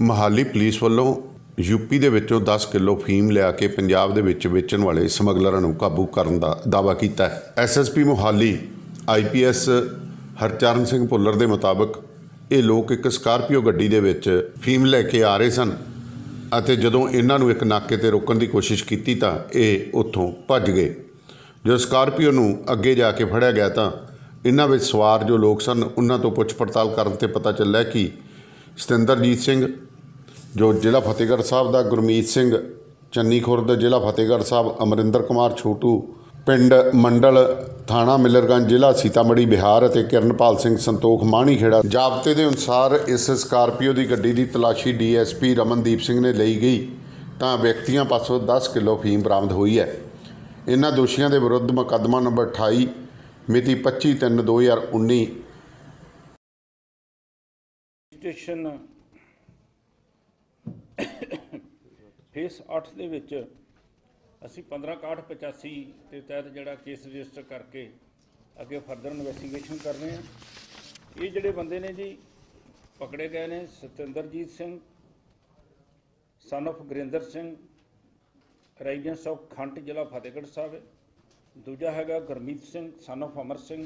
Mohali police ਵੱਲੋਂ UP ਦੇ ਵਿੱਚੋਂ 10 ਕਿਲੋ ਫੀਮ ਲਿਆ ਕੇ ਪੰਜਾਬ ਦੇ ਵਿੱਚ ਵੇਚਣ ਵਾਲੇ ਸਮਗਲਰਾਂ ਨੂੰ ਕਾਬੂ ਕਰਨ ਦਾ ਦਾਅਵਾ ਕੀਤਾ ਹੈ। ਐਸਐਸਪੀ ਮੋਹਾਲੀ ਆਈਪੀਐਸ ਹਰਚਰਨ ਸਿੰਘ ਭੁੱਲਰ ਦੇ ਮੁਤਾਬਕ ਇਹ ਲੋਕ ਇੱਕ ਸਕਾਰਪੀਓ ਗੱਡੀ ਦੇ ਵਿੱਚ ਫੀਮ ਲੈ ਕੇ ਆ ਰਹੇ ਸਨ ਅਤੇ ਜਦੋਂ ਇਹਨਾਂ ਨੂੰ ਇੱਕ ਨਾਕੇ ਤੇ ਰੋਕਣ ਦੀ ਕੋਸ਼ਿਸ਼ ਕੀਤੀ ਤਾਂ ਇਹ ਉੱਥੋਂ ਭੱਜ ਗਏ। ਜਦੋਂ ਸਕਾਰਪੀਓ ਨੂੰ ਅੱਗੇ ਜਾ ਕੇ ਫੜਿਆ ਗਿਆ ਤਾਂ ਇਹਨਾਂ ਵਿੱਚ ਸਵਾਰ ਜੋ ਲੋਕ ਸਨ, ਉਹਨਾਂ ਤੋਂ ਪੁੱਛ ਪੜਤਾਲ ਕਰਨ ਤੇ ਪਤਾ ਚੱਲਿਆ ਕਿ ਸਤਿੰਦਰਜੀਤ ਸਿੰਘ ਜੋ ਜ਼ਿਲ੍ਹਾ ਫਤਿਹਗੜ੍ਹ ਸਾਹਿਬ ਦਾ ਗੁਰਮੀਤ ਸਿੰਘ ਚੰਨੀ ਖੁਰਦ ਜ਼ਿਲ੍ਹਾ ਫਤਿਹਗੜ੍ਹ ਸਾਹਿਬ, ਅਮਰਿੰਦਰ ਕੁਮਾਰ ਛੋਟੂ, ਪਿੰਡ ਮੰਡਲ ਥਾਣਾ ਮਿਲਰਗੰਜ ਜ਼ਿਲ੍ਹਾ ਸੀਤਾਮੜੀ ਬਿਹਾਰ ਅਤੇ ਕਿਰਨਪਾਲ ਸਿੰਘ ਸੰਤੋਖ ਮਾਣੀ ਖੇੜਾ ਜਾਬਤੇ ਦੇ ਅਨੁਸਾਰ ਇਸ ਸਕਾਰਪੀਓ ਦੀ ਗੱਡੀ ਦੀ ਤਲਾਸ਼ੀ ਡੀਐਸਪੀ ਰਮਨਦੀਪ ਸਿੰਘ ਨੇ ਲਈ ਗਈ, ਤਾਂ ਵਿਅਕਤੀਆਂ ਪਾਸੋਂ 10 ਕਿਲੋ ਫੀਮ ਬਰਾਮਦ ਹੋਈ ਹੈ। ਇਹਨਾਂ ਦੋਸ਼ੀਆਂ ਦੇ ਵਿਰੁੱਧ ਮੁਕੱਦਮਾ ਨੰਬਰ 28 ਮਿਤੀ 25/3/2019 ਸਟੇਸ਼ਨ ਫੇਸ 8 ਦੇ ਵਿੱਚ ਅਸੀਂ 156185 ਦੇ ਤਹਿਤ ਜਿਹੜਾ ਕੇਸ ਰਜਿਸਟਰ ਕਰਕੇ ਅੱਗੇ ਫਰਦਰ ਇਨਵੈਸਟੀਗੇਸ਼ਨ ਕਰ ਰਹੇ ਹਾਂ। ਇਹ ਜਿਹੜੇ ਬੰਦੇ ਨੇ ਜੀ, ਪਕੜੇ ਗਏ ਨੇ Satinderjit Singh son of Gurinder Singh residence of Khant ਜ਼ਿਲ੍ਹਾ ਫਤਿਹਗੜ੍ਹ ਸਾਹਿਬ ਦੂਜਾ ਹੈਗਾ Gurmeet Singh son of Amar Singh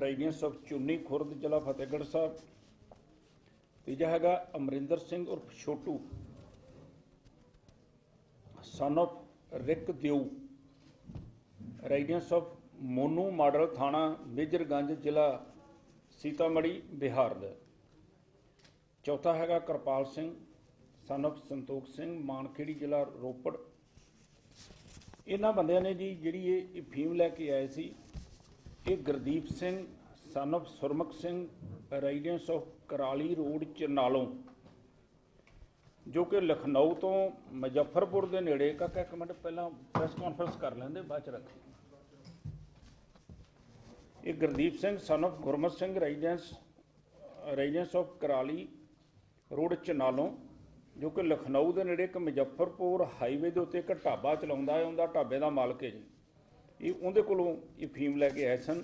residence of Chunni Khurd ਜ਼ਿਲ੍ਹਾ ਫਤਿਹਗੜ੍ਹ ਸਾਹਿਬ। ਤੀਜਾ ਹੈਗਾ ਅਮਰਿੰਦਰ ਸਿੰਘ ਉਰਫ ਛੋਟੂ। ਸਨ of ਰਿਕ ਦਿਉ ਰੈਜ਼ੀਡੈਂਸ ਆਫ ਮੋਨੂ ਮਾਡਲ ਥਾਣਾ ਮੇਜਰਗੰਜ ਜ਼ਿਲ੍ਹਾ ਸੀਤਾਮੜੀ, ਬਿਹਾਰ ਦਾ। ਚੌਥਾ ਹੈਗਾ ਕਿਰਪਾਲ ਸਿੰਘ ਸਨ of ਸੰਤੋਖ ਸਿੰਘ, ਮਾਨਖੇੜੀ ਜ਼ਿਲ੍ਹਾ ਰੋਪੜ। ਇਹਨਾਂ ਬੰਦਿਆਂ ਨੇ ਜੀ ਜਿਹੜੀ ਇਹ ਇਹ ਫੀਮ ਲੈ ਕੇ ਆਏ ਸੀ, ਇਹ Gurdeep Singh son of Surmukh Singh residence of Karali road, ਚਰਨਾਲੋਂ। ਜੋ ਕਿ ਲਖਨਊ ਤੋਂ ਮੁਜ਼ੱਫਰਪੁਰ ਦੇ ਨੇੜੇ, ਕਾਕਾ ਇੱਕ ਮਿੰਟ ਪਹਿਲਾਂ ਪ੍ਰੈਸ ਕਾਨਫਰੰਸ ਕਰ ਲੈਂਦੇ, ਬਾਅਦ ਚ ਰੱਖ। ਇਹ Gurdeep Singh son of Gurmat Singh residence residence of Karali road ਚਨਾਲੋਂ, ਜੋ ਕਿ ਲਖਨਊ ਦੇ ਨੇੜੇ ਇੱਕ ਮੁਜ਼ੱਫਰਪੁਰ ਹਾਈਵੇ ਦੇ ਉੱਤੇ ਇੱਕ ਢਾਬਾ ਚਲਾਉਂਦਾ ਹੈ, ਉਹਦਾ ਢਾਬੇ ਦਾ ਮਾਲਕ ਹੈ ਜੀ। ਇਹ ਉਹਦੇ ਕੋਲੋਂ ਇਹ ਫੀਮ ਲੈ ਕੇ ਆਏ ਸਨ।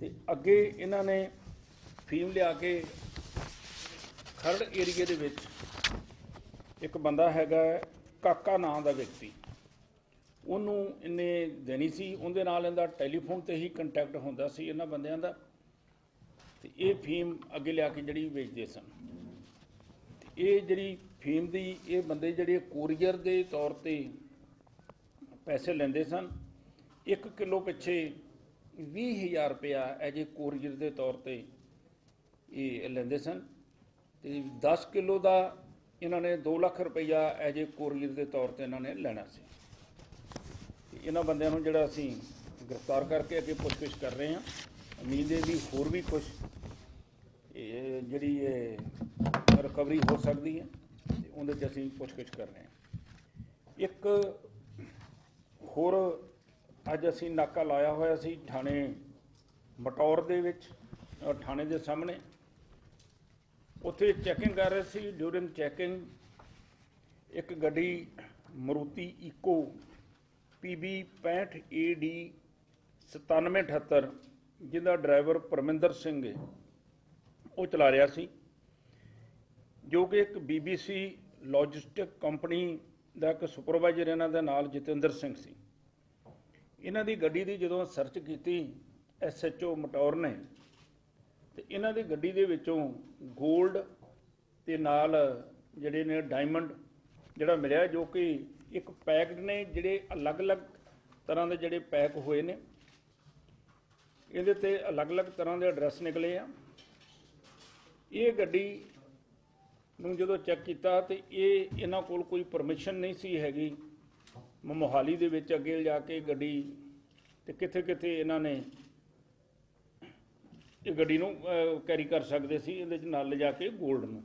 ਤੇ ਅੱਗੇ ਇਹਨਾਂ ਨੇ ਫੀਮ ਲਿਆ ਕੇ ਖਰੜ ਏਰੀਏ ਦੇ ਵਿੱਚ ਇੱਕ ਬੰਦਾ ਹੈਗਾ ਕਾਕਾ ਨਾਂ ਦਾ ਵਿਅਕਤੀ। ਉਹਨੂੰ ਇਹਨੇ ਦੇਣੀ ਸੀ, ਉਹਦੇ ਨਾਲ ਇਹਦਾ ਟੈਲੀਫੋਨ ਤੇ ਹੀ ਕੰਟੈਕਟ ਹੁੰਦਾ ਸੀ ਇਹਨਾਂ ਬੰਦਿਆਂ ਦਾ। ਤੇ ਇਹ ਫੀਮ ਅੱਗੇ ਲਿਆ ਕੇ ਜਿਹੜੀ ਵੇਚਦੇ ਸਨ। ਇਹ ਜਿਹੜੀ ਫੀਮ ਦੀ, ਇਹ ਬੰਦੇ ਜਿਹੜੇ ਕੋਰੀਅਰ ਦੇ ਤੌਰ ਤੇ ਪੈਸੇ ਲੈਂਦੇ ਸਨ 1 ਕਿਲੋ ਪਿੱਛੇ 20000 ਰੁਪਇਆ ਐਜ ਏ ਕੋਰੀਅਰ ਦੇ ਤੌਰ ਤੇ ਇਹ ਲੈਂਦੇ ਸਨ। ਤੇ 10 ਕਿਲੋ ਦਾ ਇਹਨਾਂ ਨੇ 2 ਲੱਖ ਰੁਪਈਆ ਐਜ ਏ ਕੋਰੀਅਰ ਦੇ ਤੌਰ ਤੇ ਇਹਨਾਂ ਨੇ ਲੈਣਾ ਸੀ। ਤੇ ਇਹਨਾਂ ਬੰਦਿਆਂ ਨੂੰ ਜਿਹੜਾ ਅਸੀਂ ਗ੍ਰਿਫਤਾਰ ਕਰਕੇ ਅੱਗੇ ਪੁੱਛਗਿੱਛ ਕਰ ਰਹੇ ਹਾਂ, ਉਮੀਦ ਹੈ ਵੀ ਹੋਰ ਵੀ ਕੁਝ ਇਹ ਜਿਹੜੀ ਇਹ ਰਿਕਵਰੀ ਹੋ ਸਕਦੀ ਹੈ ਤੇ ਉਹਦੇ 'ਚ ਅਸੀਂ ਪੁੱਛਗਿੱਛ ਕਰ ਰਹੇ ਹਾਂ। ਇੱਕ ਹੋਰ ਅੱਜ ਅਸੀਂ ਨਾਕਾ ਲਾਇਆ ਹੋਇਆ ਸੀ ਥਾਣੇ ਮਟੌਰ ਦੇ ਵਿੱਚ ਥਾਣੇ ਦੇ ਸਾਹਮਣੇ। ਉੱਥੇ ਚੈਕਿੰਗ ਕਰ ਰਹੇ ਸੀ। ਡਿਊਰਿੰਗ ਚੈਕਿੰਗ ਇੱਕ ਗੱਡੀ ਮਰੂਤੀ ਇਕੋ PB 65 AD 9778 ਜਿਹਦਾ ਡਰਾਈਵਰ ਪਰਮਿੰਦਰ ਸਿੰਘ ਹੈ ਉਹ ਚਲਾ ਰਿਹਾ ਸੀ, ਜੋ ਕਿ ਇੱਕ BBC ਲੌਜਿਸਟਿਕ ਕੰਪਨੀ ਦਾ ਇੱਕ ਸੁਪਰਵਾਈਜ਼ਰ ਇਹਨਾਂ ਦੇ ਨਾਲ ਜਤਿੰਦਰ ਸਿੰਘ ਸੀ। ਇਹਨਾਂ ਦੀ ਗੱਡੀ ਦੀ ਜਦੋਂ ਸਰਚ ਕੀਤੀ ਐਸਐਚਓ ਮਟੌਰ ਨੇ ਇਹਨਾਂ ਦੀ ਗੱਡੀ ਦੇ ਵਿੱਚੋਂ 골ਡ ਤੇ ਨਾਲ ਜਿਹੜੇ ਨੇ ਡਾਇਮੰਡ ਜਿਹੜਾ ਮਿਲਿਆ ਜੋ ਕਿ ਇੱਕ ਪੈਕਡ ਨੇ, ਜਿਹੜੇ ਅਲੱਗ-ਅਲੱਗ ਤਰ੍ਹਾਂ ਦੇ ਜਿਹੜੇ ਪੈਕ ਹੋਏ ਨੇ। ਇਹਦੇ ਤੇ ਅਲੱਗ-ਅਲੱਗ ਤਰ੍ਹਾਂ ਦੇ ਐਡਰੈਸ ਨਿਕਲੇ ਆ। ਇਹ ਗੱਡੀ ਨੂੰ ਜਦੋਂ ਚੈੱਕ ਕੀਤਾ ਤੇ ਇਹ ਇਹਨਾਂ ਕੋਲ ਕੋਈ ਪਰਮਿਸ਼ਨ ਨਹੀਂ ਸੀ ਹੈਗੀ। ਮੋਹਾਲੀ ਦੇ ਵਿੱਚ ਅੱਗੇ ਜਾ ਕੇ ਗੱਡੀ ਤੇ ਕਿੱਥੇ ਕਿੱਥੇ ਇਹਨਾਂ ਨੇ ਇਹ ਗੱਡੀ ਨੂੰ ਕੈਰੀ ਕਰ ਸਕਦੇ ਸੀ, ਇਹਦੇ ਚ ਨਾਲ ਲਿਜਾ ਕੇ 골ਡ ਨੂੰ।